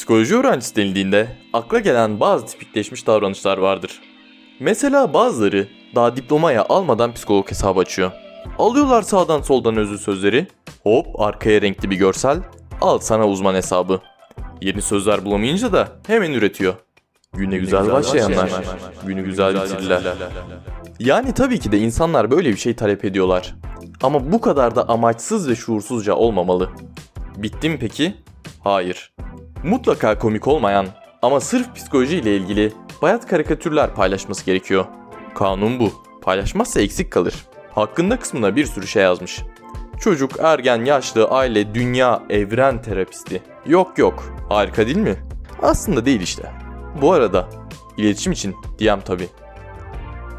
Psikoloji öğrencisi denildiğinde akla gelen bazı tipikleşmiş davranışlar vardır. Mesela bazıları daha diplomaya almadan psikolog hesabı açıyor. Alıyorlar sağdan soldan özlü sözleri, hop arkaya renkli bir görsel, al sana uzman hesabı. Yeni sözler bulamayınca da hemen üretiyor. Güne güzel, başlayanlar, günü güzel bitirirler. Yani tabii ki de insanlar böyle bir şey talep ediyorlar. Ama bu kadar da amaçsız ve şuursuzca olmamalı. Bitti mi peki? Hayır. Mutlaka komik olmayan ama sırf psikoloji ile ilgili bayat karikatürler paylaşması gerekiyor. Kanun bu. Paylaşmazsa eksik kalır. Hakkında kısmına bir sürü şey yazmış. Çocuk, ergen, yaşlı, aile, dünya, evren terapisti. Yok yok. Harika değil mi? Aslında değil işte. Bu arada iletişim için DM tabi.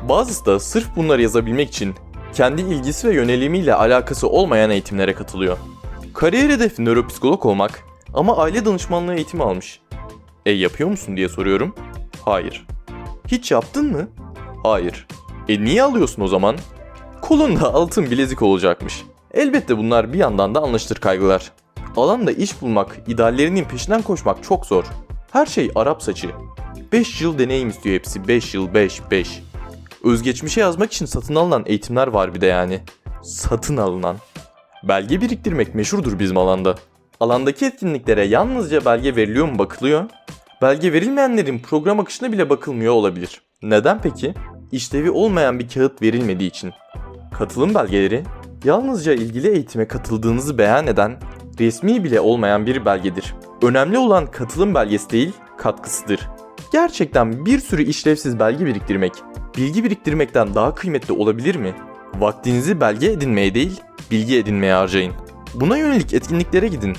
Bazısı da sırf bunları yazabilmek için kendi ilgisi ve yönelimiyle alakası olmayan eğitimlere katılıyor. Kariyer hedefi nöropsikolog olmak ama aile danışmanlığı eğitimi almış. E yapıyor musun diye soruyorum. Hayır. Hiç yaptın mı? Hayır. E niye alıyorsun o zaman? Kolunda altın bilezik olacakmış. Elbette bunlar bir yandan da anlaşılır kaygılar. Alanda iş bulmak, ideallerinin peşinden koşmak çok zor. Her şey Arap saçı. 5 yıl deneyim istiyor hepsi. 5 yıl 5 5. Özgeçmişe yazmak için satın alınan eğitimler var bir de yani. Satın alınan. Belge biriktirmek meşhurdur bizim alanda. Alandaki etkinliklere yalnızca belge veriliyor mu bakılıyor? Belge verilmeyenlerin program akışına bile bakılmıyor olabilir. Neden peki? İşlevi olmayan bir kağıt verilmediği için. Katılım belgeleri yalnızca ilgili eğitime katıldığınızı beyan eden resmi bile olmayan bir belgedir. Önemli olan katılım belgesi değil, katkısıdır. Gerçekten bir sürü işlevsiz belge biriktirmek, bilgi biriktirmekten daha kıymetli olabilir mi? Vaktinizi belge edinmeye değil, bilgi edinmeye harcayın. Buna yönelik etkinliklere gidin.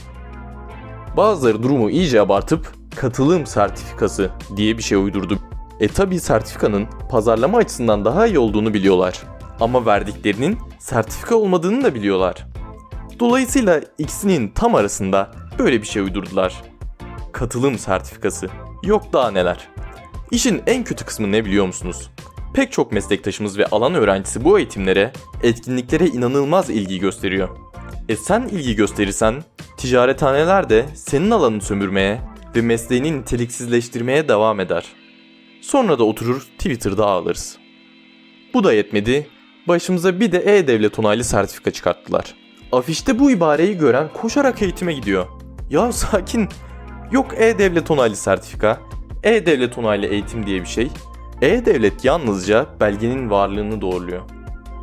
Bazıları durumu iyice abartıp katılım sertifikası diye bir şey uydurdu. E tabi sertifikanın pazarlama açısından daha iyi olduğunu biliyorlar. Ama verdiklerinin sertifika olmadığını da biliyorlar. Dolayısıyla ikisinin tam arasında böyle bir şey uydurdular. Katılım sertifikası. Yok daha neler. İşin en kötü kısmı ne biliyor musunuz? Pek çok meslektaşımız ve alan öğrencisi bu eğitimlere, etkinliklere inanılmaz ilgi gösteriyor. E sen ilgi gösterirsen, ticarethaneler de senin alanını sömürmeye ve mesleğini niteliksizleştirmeye devam eder. Sonra da oturur Twitter'da ağlarız. Bu da yetmedi, başımıza bir de E-Devlet onaylı sertifika çıkarttılar. Afişte bu ibareyi gören koşarak eğitime gidiyor. Ya sakin, yok E-Devlet onaylı sertifika, E-Devlet onaylı eğitim diye bir şey. E-Devlet yalnızca belgenin varlığını doğruluyor.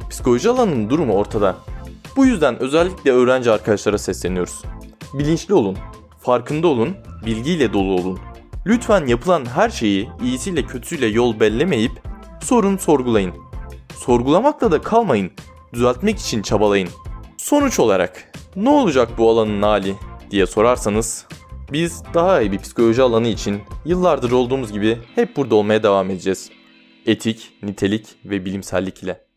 Psikoloji alanının durumu ortada. Bu yüzden özellikle öğrenci arkadaşlara sesleniyoruz. Bilinçli olun, farkında olun, bilgiyle dolu olun. Lütfen yapılan her şeyi iyisiyle kötüsüyle yol bellemeyip sorun sorgulayın. Sorgulamakla da kalmayın, düzeltmek için çabalayın. Sonuç olarak ne olacak bu alanın hali diye sorarsanız biz daha iyi bir psikoloji alanı için yıllardır olduğumuz gibi hep burada olmaya devam edeceğiz. Etik, nitelik ve bilimsellik ile.